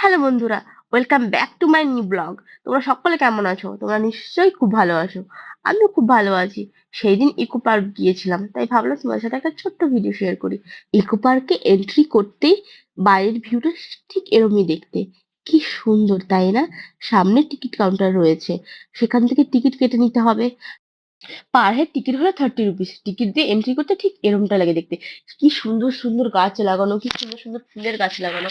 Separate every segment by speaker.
Speaker 1: Hello বন্ধুরা welcome back to my new blog তোমরা সকলে কেমন আছো? তোমরা নিশ্চয়ই খুব ভালো আছো। আমিও খুব ভালো আছি। সেই দিন ইকো পার্ক গিয়েছিলাম, তাই ভাবলাম তোমার সাথে একটা ছোট্ট ভিডিও শেয়ার করি। ইকো পার্কে এন্ট্রি করতেই বাইরের ভিউটা ঠিক এরমই দেখতে। কি সুন্দর, তাই না? সামনে টিকিট কাউন্টার রয়েছে। সেখান থেকে টিকিট কেটে নিতে হবে। পার হেড টিকিট হলো থার্টি রুপিস টিকিট দিয়ে এন্ট্রি করতে ঠিক এরমটা লাগে দেখতে। কি সুন্দর সুন্দর গাছ লাগানো, কি সুন্দর সুন্দর ফুলের গাছ লাগানো।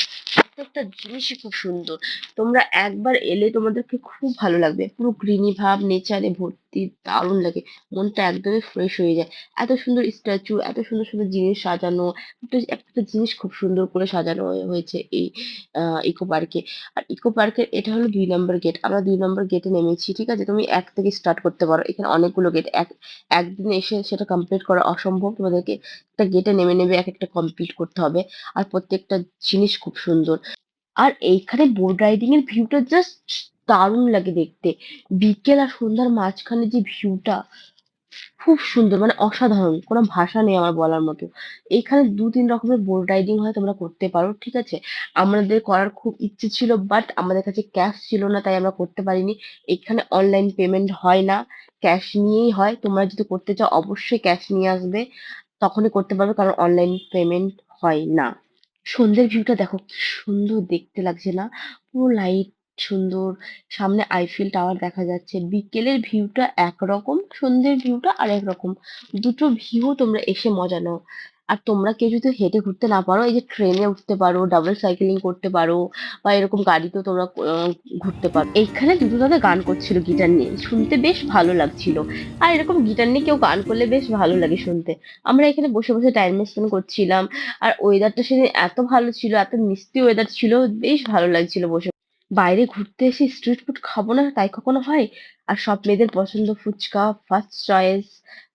Speaker 1: প্রত্যেকটা জিনিসই খুব সুন্দর। তোমরা একবার এলে তোমাদেরকে খুব ভালো লাগবে। পুরো গ্রিনি ভাব নেচারে ভর্তি, দারুণ লাগে। মনটা একদমই ফ্রেশ হয়ে যায়। এত সুন্দর স্ট্যাচু এত সুন্দর সুন্দর জিনিস সাজানো, একটা জিনিস খুব সুন্দর করে সাজানো হয়েছে এই ইকো পার্কে আর ইকো পার্কের এটা হলো দুই নম্বর গেট আমরা দুই নম্বর গেটে নেমেছি, ঠিক আছে? তুমি এক থেকে স্টার্ট করতে পারো। এখানে অনেকগুলো গেট এক, একদিন এসে সেটা কমপ্লিট করা অসম্ভব। তোমাদেরকে একটা গেটে নেমে নেমে এক একটা কমপ্লিট করতে হবে। আর প্রত্যেকটা জিনিস খুব সুন্দর। আর এইখানে বোট রাইডিং এর ভিউটা জাস্ট দারুণ লাগে দেখতে। বিকেল আর সন্ধ্যার মাঝখানে যে ভিউটা খুব সুন্দর মানে অসাধারণ, কোনো ভাষা নেই আমার বলার মতো। এখানে দু তিন রকমের বোট রাইডিং হয়, তোমরা করতে পারো, ঠিক আছে? আমাদের করার খুব ইচ্ছে ছিল বাট আমাদের কাছে ক্যাশ ছিল না, তাই আমরা করতে পারিনি। এখানে অনলাইন পেমেন্ট হয় না ক্যাশ নিয়েই হয়। তোমরা যদি করতে চাও, অবশ্যই ক্যাশ নিয়ে আসবে। তখনই করতে পারবে, কারণ অনলাইন পেমেন্ট হয় না। সন্ধ্যের ভিউটা দেখো কি সুন্দর দেখতে লাগছে না? পুরো লাইট সুন্দর। সামনে আইফিল টাওয়ার দেখা যাচ্ছে। বিকেলের ভিউটা একরকম, সন্ধ্যের ভিউটা আরেক রকম। দুটো ভিউ তোমরা এসে মজা নাও। আর তোমরা কেউ যদি হেঁটে ঘুরতে না পারো, এই যে ট্রেনে উঠতে পারো ডাবল সাইকেলিং করতে পারো, বা এরকম গাড়িতেও তোমরা ঘুরতে পারো। এইখানে দুটো দাদা গান করছিল গিটার নিয়ে, শুনতে বেশ ভালো লাগছিল। আর এরকম গিটার নিয়ে কেউ গান করলে বেশ ভালো লাগে শুনতে। আমরা এখানে বসে বসে টাইম স্পেন্ড করছিলাম, আর ওয়েদারটা সেদিন এত ভালো ছিল, এত মিষ্টি ওয়েদার ছিল, বেশ ভালো লাগছিল বসে। বাইরে ঘুরতে এসে স্ট্রিট ফুড খাব না, তাই কখনো হয়? আর সব মেয়েদের পছন্দ ফুচকা ফার্স্ট চয়েস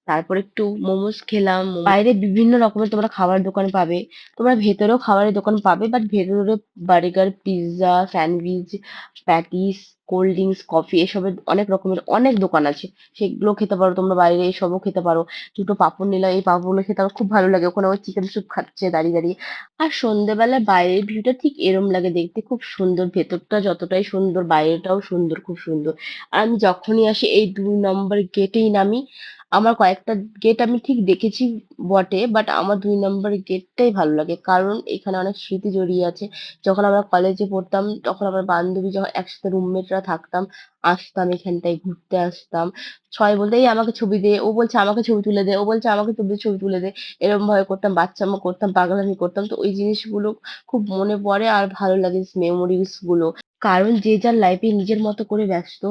Speaker 1: তারপর একটু মোমোস খেলাম বাইরে বিভিন্ন রকমের তোমরা খাবার দোকান পাবে। তোমরা ভেতরেও খাবারের দোকান পাবে বাট ভেতরে burger, pizza, sandwich, patties cold drinks coffee এসবের অনেক রকমের অনেক দোকান আছে। সেগুলো খেতে পারো, তোমরা বাইরে এসবও খেতে পারো। দুটো পাঁপড় নিলাম, এই পাঁপড়গুলো খেতে আমার খুব ভালো লাগে। ওখানে ওই চিকেন স্যুপ খাচ্ছে দাঁড়িয়ে দাঁড়িয়ে। আর সন্ধ্যেবেলায় বাইরের ভিউটা ঠিক এরম লাগে দেখতে, খুব সুন্দর। ভেতরটা যতটাই সুন্দর, বাইরেটাও সুন্দর, খুব সুন্দর। আর আমি যখনই আসি, এই দুই নম্বর গেটেই নামি। আমার কয়েকটা গেট আমি ঠিক দেখেছি বটে বাট আমার দুই নম্বর গেটটাই ভালো লাগে। কারণ এখানে অনেক স্মৃতি জড়িয়ে আছে। যখন আমরা কলেজে পড়তাম, তখন আমার বান্ধবী যখন একসাথে রুমমেটরা থাকতাম, আসতাম, এখানটায় ঘুরতে আসতাম। ছয় বলতে, এই আমাকে ছবি দে। ও বলছে, আমাকে ছবি তুলে দে। ও বলছে, আমাকে ছবি ছবি তুলে দে। এরকম ভাবে করতাম, বাচ্চা বাচ্চামো করতাম, পাগলামি করতাম। তো ওই জিনিসগুলো খুব মনে পড়ে আর ভালো লাগে মেমোরিজগুলো। কারণ যে যার লাইফে নিজের মতো করে ব্যস্ত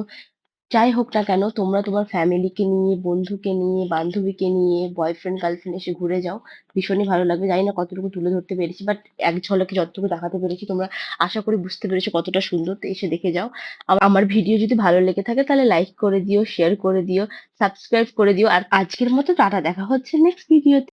Speaker 1: যাই হোক না কেন, তোমরা তোমার ফ্যামিলিকে নিয়ে, বন্ধুকে নিয়ে, বান্ধবীকে নিয়ে বয়ফ্রেন্ড গার্লফ্রেন্ড এসে ঘুরে যাও। ভীষণই ভালো লাগবে। জানি না কতটুকু তুলে ধরতে পেরেছি বাট এক ঝলকে যতটুকু দেখাতে পেরেছি, তোমরা আশা করি বুঝতে পেরেছ কতটা সুন্দর। তো এসে দেখে যাও। আমার ভিডিও যদি ভালো লেগে থাকে, তাহলে লাইক করে দিও শেয়ার করে দিও সাবস্ক্রাইব করে দিও। আর আজকের মতো টাটা, দেখা হচ্ছে নেক্সট ভিডিওতে